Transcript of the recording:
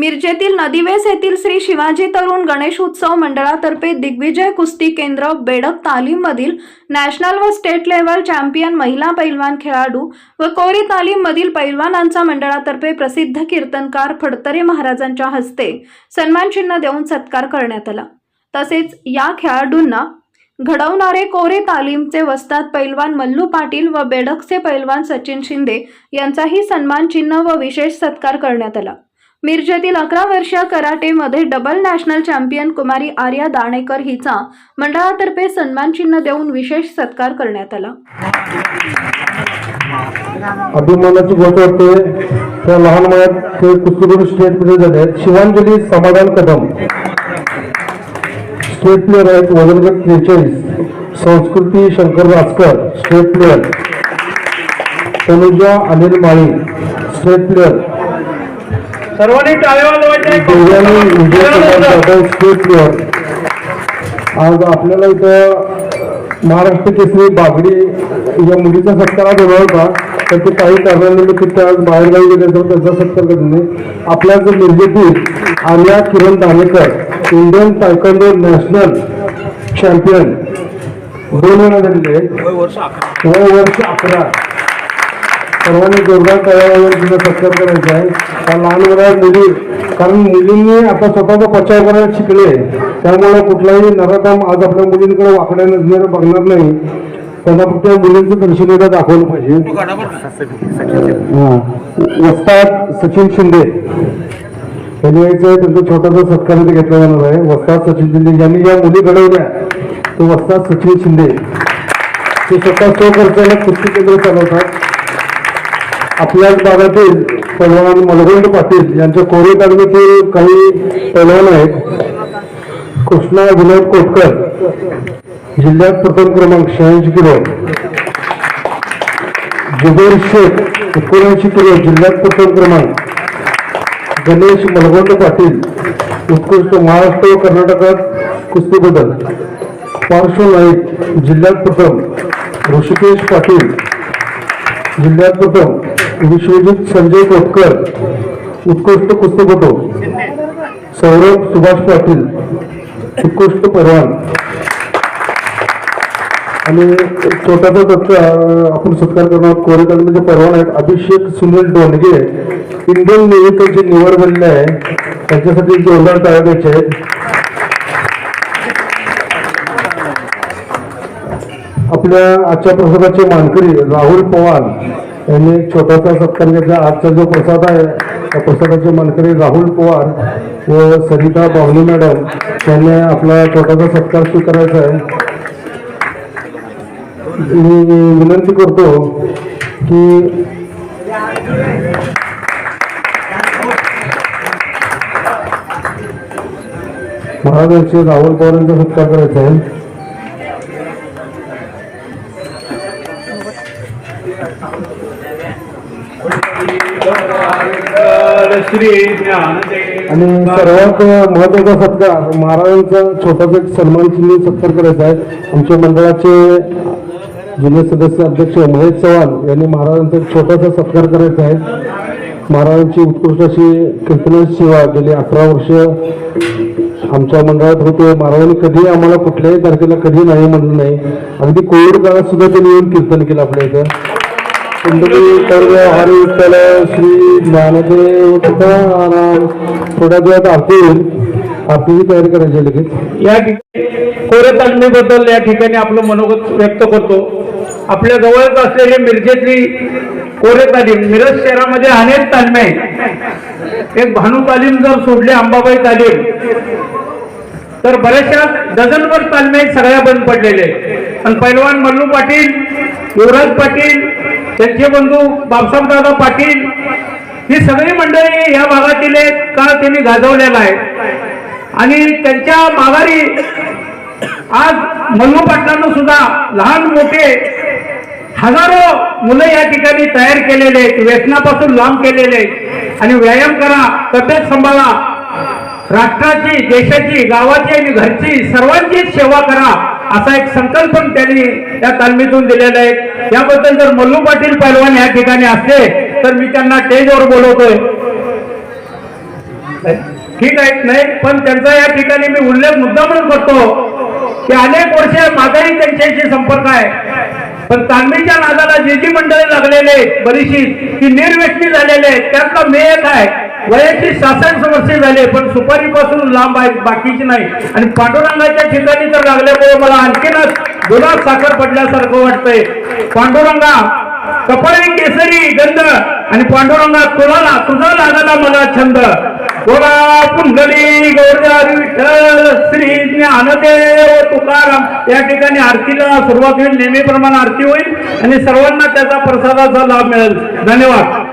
मिरजेतील नदीवेस येथील श्री शिवाजी तरुण गणेश उत्सव मंडळातर्फे दिग्विजय कुस्ती केंद्र बेडक तालीममधील नॅशनल व स्टेट लेवल चॅम्पियन महिला पैलवान खेळाडू व कोरी तालीममधील पैलवानांचा मंडळातर्फे प्रसिद्ध कीर्तनकार फडतरे महाराजांच्या हस्ते सन्मान चिन्ह देऊन सत्कार करण्यात आला. तसेच या खेळाडूंना घडवणारे कोरे तालीमचे वस्ताद पैलवान मल्लू पाटील व बेडकचे पैलवान सचिन शिंदे यांचाही सन्मान चिन्ह व विशेष सत्कार करण्यात आला. मिरजेतील अकरा वर्षीय कराटेमध्ये डबल नॅशनल चॅम्पियन कुमारी आर्या दाणेकर हिचा मंडळातर्फे सन्मान चिन्ह देऊन विशेष सत्कार करण्यात आला. अभिमानाची गोष्ट वाटते त्या लहान वयात ते कुस्तीकडून स्टेट प्लेअर झाले. शिवांजली समाधान कदम. स्टेट प्लेअर आहेत वजनगट त्रेचाळीस. Sanskruti Shankar Rajkar state player Tanuja Anil Mali state player सर्वांनी टाळ्या वाजवायच्या देवयानी विजय कुमार जाधव स्टेट प्लेअर आज आपल्याला इथं महाराष्ट्र केसरी बागडी या मुलीचा सत्कार आज होता. तर ते काही कारणानिमित्त आज बाहेरगावी गेले तर त्याचा सत्कार करत नाही. आपल्या जो मिरजेतील Arya Kiran Danekar Indian taekwondo national champion दोन वेळा झालेले वय वर्ष अकरा. सर्वांनी जोरदार तयारीवर तिचा सत्कार करायचा आहे. त्या लहान वयात मुली कारण मुलींनी आता स्वतःचा प्रचार करायला शिकले. त्यामुळे कुठलाही नराकाम आज आपल्या मुलींकडे वाकड्या नजरेनं बघणार नाही. त्यांना फक्त या मुलींचं दर्शन एकदा दाखवलं पाहिजे. वस्तात वस्ताद सचिन शिंदे. त्यांनी यायचं त्यांचा छोटासा सत्कार इथे घेतला जाणार आहे. वस्ताद सचिन शिंदे ज्यांनी ज्या मुली घडवल्या. तो वस्ताद सचिन शिंदे. ते स्वतः सो खर्चाला कुस्ती केंद्र चालवतात. आपल्याच भागातील पैलवान मलगुंड पाटील यांच्या कोरी तालुक्यातील काही पैलवान आहेत. कृष्णा विनोद कोटकर जिल्ह्यात प्रथम क्रमांक शहाऐंशी किलो. जुबेर शेख एकोणऐंशी किलो जिल्ह्यात प्रथम क्रमांक. गणेश मलगोंड पाटील उत्कृष्ट महाराष्ट्र व कर्नाटकात कुस्तीबद्दल पार्श्व नाईक जिल्ह्यात प्रथम. ऋषिकेश पाटील जिल्ह्यात प्रथम. विश्वजित संजय कोटकर उत्कृष्ट कुस्तीपटू सौरभ सुभाष पाटील उत्कृष्ट परवान आणि छोटासा दत्त आपण सत्कार करणार कोरेकांमध्ये परवान आहेत अभिषेक सुनील डोंडगे इंडियन नेव्ही त्यांची निवड झालेली आहे त्यांच्यासाठी जोरदार टाळ्या द्यायचे आहेत. आपल्या आजच्या प्रसादाचे मानकरी राहुल पवार यांनी एक छोटासा सत्कार घेतला. आजचा जो प्रसाद आहे त्या प्रसादाचे मालकरी राहुल पवार व सरिता बावली मॅडम यांनी आपला छोटासा सत्कार स्वीकारायचा आहे. मी विनंती करतो की महाराजांचे राहुल पवारांचा सत्कार करायचा आहे. आणि सर्वात महत्त्वाचा सत्कार महाराजांचा छोटासा एक सन्मान चिन्ह सत्कार करायचा आहे. आमच्या मंडळाचे जुने सदस्य अध्यक्ष महेश चव्हाण यांनी महाराजांचा एक छोटासा सत्कार करायचा आहे. महाराजांची उत्कृष्ट अशी कीर्तन सेवा गेली अकरा वर्ष आमच्या मंडळात होते. महाराजांनी कधी आम्हाला कुठल्याही तारखेला कधी नाही म्हणलं नाही. अगदी कोविड काळात सुद्धा त्यांनी येऊन कीर्तन केलं आपल्या इथं. कुंडली हरी विठ्ठल श्री ज्ञानदेव तुकाराम. थोड्या दिवसात आरती होईल. आरतीची तयारी करायची लगेच. या ठिकाणी कोरे तालमीबद्दल या ठिकाणी आपलं मनोगत व्यक्त करतो. आपल्या जवळच असलेली मिरजेतली कोरे तालीम मिरज शहरामध्ये अनेक तालमे आहेत. एक भानू तालीम जर सोडली अंबाबाई तालीम तर बऱ्याचशा डझनभर तालमी सगळ्या बंद पडलेले आहेत. आणि पैलवान मल्लू पाटील युवराज पाटील त्यांचे बंधू बापसाहेब दादा पाटील ही सगळी मंडळी या भागातील एक काळ त्यांनी गाजवलेला आहे? आणि त्यांच्या माघारी आज मल्लू पाटलांना सुद्धा लहान मोठे हजारो मुलं या ठिकाणी तयार केलेले आहेत. व्यसनापासून लांब केलेले आहेत. आणि व्यायाम करा तब्येत सांभाळा राष्ट्राची देशाची गावाची आणि घरची सर्वांची सेवा करा असा एक संकल्प त्यांनी या तालमीतून दिलेला आहे. याबद्दल जर मल्लू पाटील पैलवान या ठिकाणी असते तर मी त्यांना स्टेजवर बोलवतोय. ठीक आहे नाही पण त्यांचा या ठिकाणी मी उल्लेख मुद्दा म्हणून करतो की अनेक वर्ष माझाही त्यांच्याशी संपर्क आहे. पण तालमीच्या नादाला जे जी मंडळी लागलेले आहेत, बरीचशी ती निर्व्यक्ती झालेले आहेत. त्यातला मी एक आहे. वयाची शासन समस्या झाले पण सुपारीपासून लांब आहेत बाकीची नाही. आणि पांडुरंगाच्या ठिकाणी तर लागल्यामुळे मला आणखीनच दुधात साखर पडल्यासारखं वाटतंय. पांडुरंगा कपाळी केसरी गंध आणि पांडुरंगा तुला तुझा लागला मला छंद. गोरा पुंडली गौरदारी विठ्ठल श्री ज्ञानदेव तुकाराम. या ठिकाणी आरतीला सुरुवात होईल नेहमीप्रमाणे आरती होईल आणि सर्वांना त्याचा प्रसादाचा लाभ मिळेल. धन्यवाद.